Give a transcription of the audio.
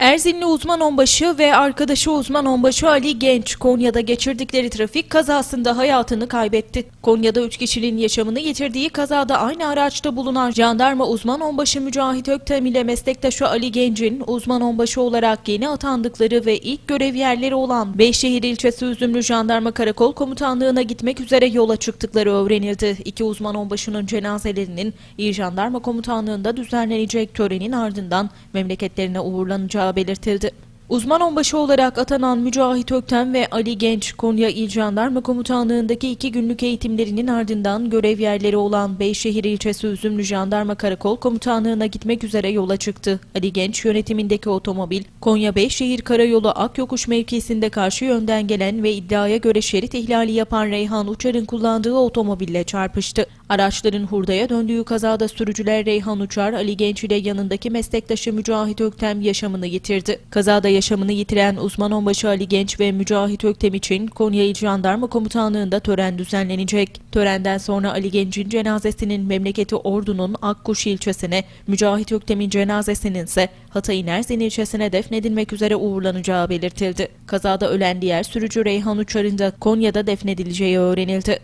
Erzinli uzman onbaşı ve arkadaşı uzman onbaşı Ali Genç Konya'da geçirdikleri trafik kazasında hayatını kaybetti. Konya'da 3 kişinin yaşamını yitirdiği kazada aynı araçta bulunan jandarma uzman onbaşı Mücahit Öktem ile meslektaşı Ali Genç'in uzman onbaşı olarak yeni atandıkları ve ilk görev yerleri olan Beyşehir ilçesi Üzümlü Jandarma Karakol Komutanlığı'na gitmek üzere yola çıktıkları öğrenildi. İki uzman onbaşının cenazelerinin İl Jandarma Komutanlığı'nda düzenlenecek törenin ardından memleketlerine uğurlanacağı belirtildi. Uzman onbaşı olarak atanan Mücahit Öktem ve Ali Genç, Konya İl Jandarma Komutanlığı'ndaki iki günlük eğitimlerinin ardından görev yerleri olan Beyşehir ilçesi Üzümlü Jandarma Karakol Komutanlığı'na gitmek üzere yola çıktı. Ali Genç yönetimindeki otomobil, Konya Beyşehir Karayolu Akyokuş mevkisinde karşı yönden gelen ve iddiaya göre şerit ihlali yapan Reyhan Uçar'ın kullandığı otomobille çarpıştı. Araçların hurdaya döndüğü kazada sürücüler Reyhan Uçar, Ali Genç ile yanındaki meslektaşı Mücahit Öktem yaşamını yitirdi. Kazada yaşamını yitiren uzman onbaşı Ali Genç ve Mücahit Öktem için Konya İl Jandarma Komutanlığı'nda tören düzenlenecek. Törenden sonra Ali Genç'in cenazesinin memleketi Ordu'nun Akkuş ilçesine, Mücahit Öktem'in cenazesinin ise Hatay'ın Erzin ilçesine defnedilmek üzere uğurlanacağı belirtildi. Kazada ölen diğer sürücü Reyhan Uçar'ın da Konya'da defnedileceği öğrenildi.